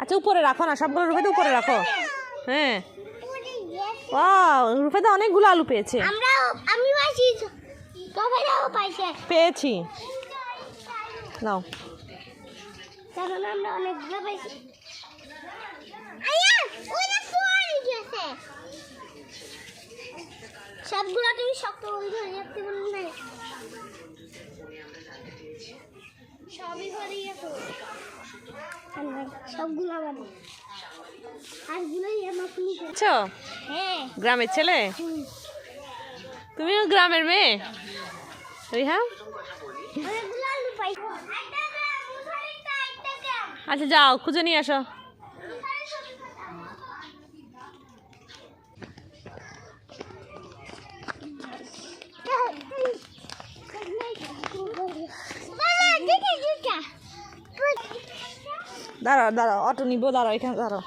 আচ্ছা উপরে রাখো না সবগুলো রুফেতে উপরে রাখো। হ্যাঁ। ও রুফেতে অনেকগুলো আলু পেয়েছে। আমি পাইছি। পেয়েছি। নাও। আমরা অনেকগুলো সোয়ারি সবগুলো তুমি শক্ত বন্ধ হয়ে যাচ্ছে নাই সবই ঘরে গেছে সবগুলো আরগুলোই আমার হ্যাঁ। গ্রামের ছেলে? তুমিও গ্রামের মেয়ে? রিহা? আচ্ছা যাও খুঁজে নিয়ে আসো। দাঁড়াও দাঁড়াও অটো নিবো দাঁড়াও এখানে দাঁড়াও।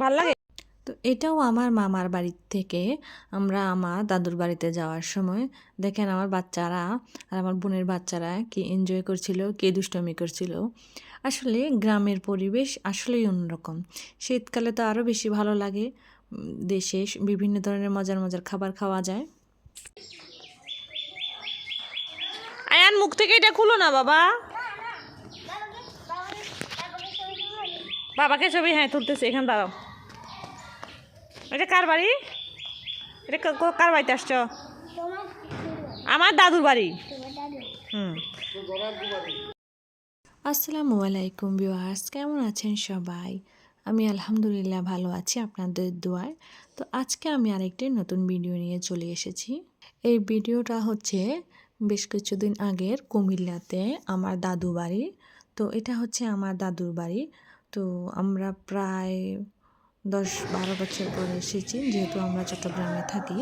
ভালো লাগে? এটাও আমার মামার বাড়ির থেকে আমরা আমার দাদুর বাড়িতে যাওয়ার সময়। দেখেন আমার বাচ্চারা আর আমার বোনের বাচ্চারা কি এনজয় করছিল, কে দুষ্টমি করছিল। আসলে গ্রামের পরিবেশ আসলেই অন্যরকম। শীতকালে তো আরও বেশি ভালো লাগে। দেশে বিভিন্ন ধরনের মজার মজার খাবার খাওয়া যায়। আয়ান মুখ থেকে এটা খুলো না, বাবা। বাবাকে ছবি হ্যাঁ তুলতেছে, এখানে দাঁড়াও। এটা কার বাড়ি? এটা কার বাড়িতে আসছো? আমার দাদুর বাড়ি। হুম। আসসালামু আলাইকুম ভিউয়ার্স কেমন আছেন সবাই? আমি আলহামদুলিল্লাহ ভালো আছি আপনাদের দোয়ায়। তো আজকে আমি আরেকটি নতুন ভিডিও নিয়ে চলে এসেছি। এই ভিডিওটা হচ্ছে বেশ কিছুদিন আগের কুমিল্লাতে আমার দাদু বাড়ি। তো এটা হচ্ছে আমার দাদুর বাড়ি। তো আমরা প্রায় দশ বারো বছর পরে এসেছি যেহেতু আমরা চট্টগ্রামে থাকি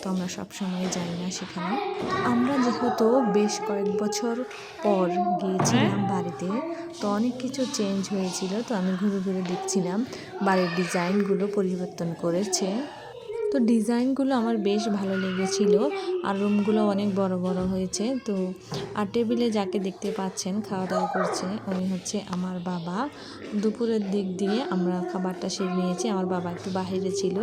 তো আমরা সব সময় যাই না সেখানে। আমরা যেহেতু বেশ কয়েক বছর পর গিয়েছিলাম বাড়িতে তো অনেক কিছু চেঞ্জ হয়েছিল তো আমি ঘুরে ঘুরে দেখছিলাম বাড়ির ডিজাইনগুলো পরিবর্তন করেছে। তো ডিজাইনগুলো আমার বেশ ভালো লেগেছিল আর রুমগুলো অনেক বড় বড় হয়েছে। তো আর টেবিলে যাকে দেখতে পাচ্ছেন খাওয়া দাওয়া করছে উনি হচ্ছে আমার বাবা। দুপুরের দিক দিয়ে আমরা খাবারটা সেরে নিয়েছি, আমার বাবা একটু বাহিরে ছিল,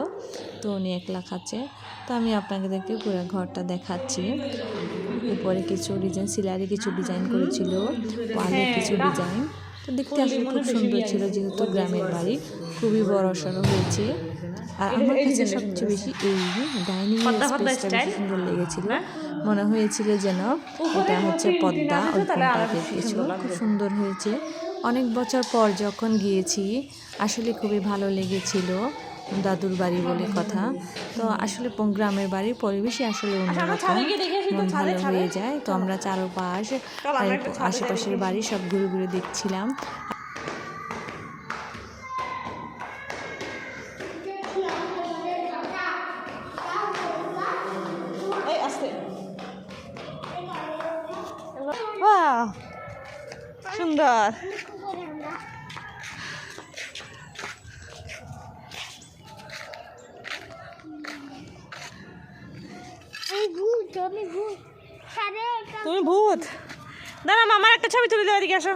তো উনি একলা খাচ্ছে। তো আমি আপনাদেরকে পুরো ঘরটা দেখাচ্ছি। উপরে কিছু ডিজাইন সিলারি কিছু ডিজাইন করেছিল ওয়ালে কিছু ডিজাইন। তো দেখতে আসলে খুব সুন্দর ছিল, যেহেতু গ্রামের বাড়ি, খুবই বড় সড়ো হয়েছে। আর আমার কাছে সবচেয়ে বেশি এই ডাইনিং স্পেসটা বেশি সুন্দর লেগেছিল। মনে হয়েছিল যেন এটা হচ্ছে পদ্মা ওরকম টাইপের কিছু খুব সুন্দর হয়েছে। অনেক বছর পর যখন গিয়েছি আসলে খুবই ভালো লেগেছিল দাদুর বাড়ি বলে কথা। তো আসলে গ্রামের বাড়ির পরিবেশই আসলে অন্যরকম। মন ভালো হয়ে যায়। তো আমরা চারোপাশ আশেপাশের বাড়ি সব ঘুরে ঘুরে দেখছিলাম। সুন্দর। তুমি ভূত? দাঁড়া মামার একটা ছবি তুলে দেওয়া দিকে আসো।